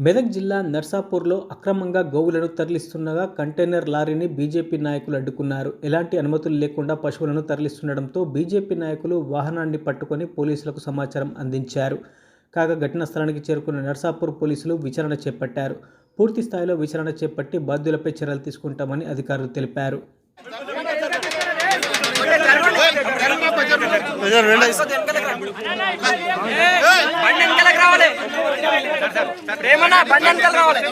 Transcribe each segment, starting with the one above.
మెదక్ జిల్లా నర్సాపూర్లో అక్రమంగా గోవులను తరలిస్తుండగా కంటైనర్ లారీని బీజేపీ నాయకులు అడ్డుకున్నారు ఎలాంటి అనుమతులు లేకుండా పశువులను తరలిస్తుండడంతో బీజేపీ నాయకులు వాహనాన్ని పట్టుకొని పోలీసులకు సమాచారం అందించారు కాగా ఘటనా స్థలానికి చేరుకున్న నర్సాపూర్ పోలీసులు విచారణ చేపట్టారు పూర్తి స్థాయిలో విచారణ చేపట్టి బాధ్యులపై చర్యలు తీసుకుంటామని అధికారులు తెలిపారు ప్రేమనా బండి రావాలి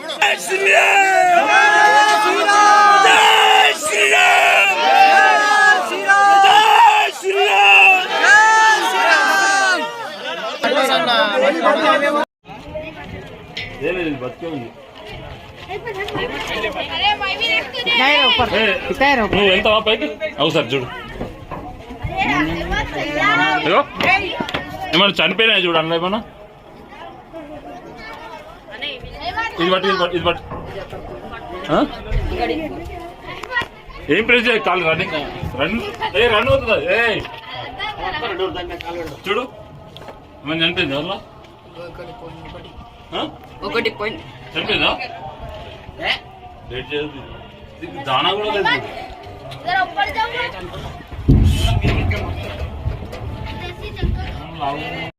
నువ్వు ఎంత పైకి? అవు సార్ చూడు. అయ్యో ఏమన్నా చనిపోయినాయి చూడు అందులో ఏమన్నా? ఇది బట్టి ఇది బట్టి ఇది బట్టి ఆ? ఏం ప్రెస్ చేయ కాలు రన్నింగ్ రన్. ఏ రన్ అవుతుందా? ఏ. చూడు. ఏమన్నా చనిపోయింది ఎవరిలో? ఒకటి పాయింట్ చనిపోయిందా? దానా కూడా లేదు.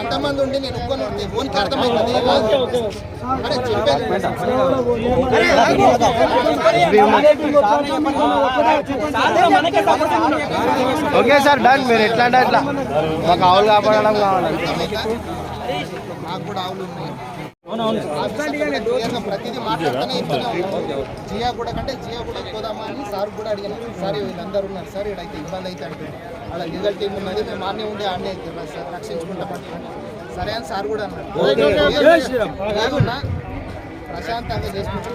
అంతమంది ఉండి నేను ఒక్కని ఫోన్కి అర్థమైంది. అరే చెప్పేది ఓకే సార్ డన్. మీరు ఎట్లా అంటే అట్లా. మాకు ఆవులు కాపాడడం కావాలి. నాకు కూడా ఆవులు ఉన్నాయి. ప్రతిదీ మాట్లాడుతూనే. జియా కూడా కంటే జియా కూడా పోదామా అని సార్ కూడా అడిగిన సార్ వీళ్ళందరూ ఉన్నారు సార్ ఇక్కడ ఇబ్బంది అయితే అంటే అలా లీగల్ టీం ఉన్నది మేము ఆడనే ఉండి ఆడనే అవుతుంది సార్ రక్షించుకుంటాం సరే అని సార్ కూడా అన్నారు. ప్రశాంతంగా చేసుకుంటాం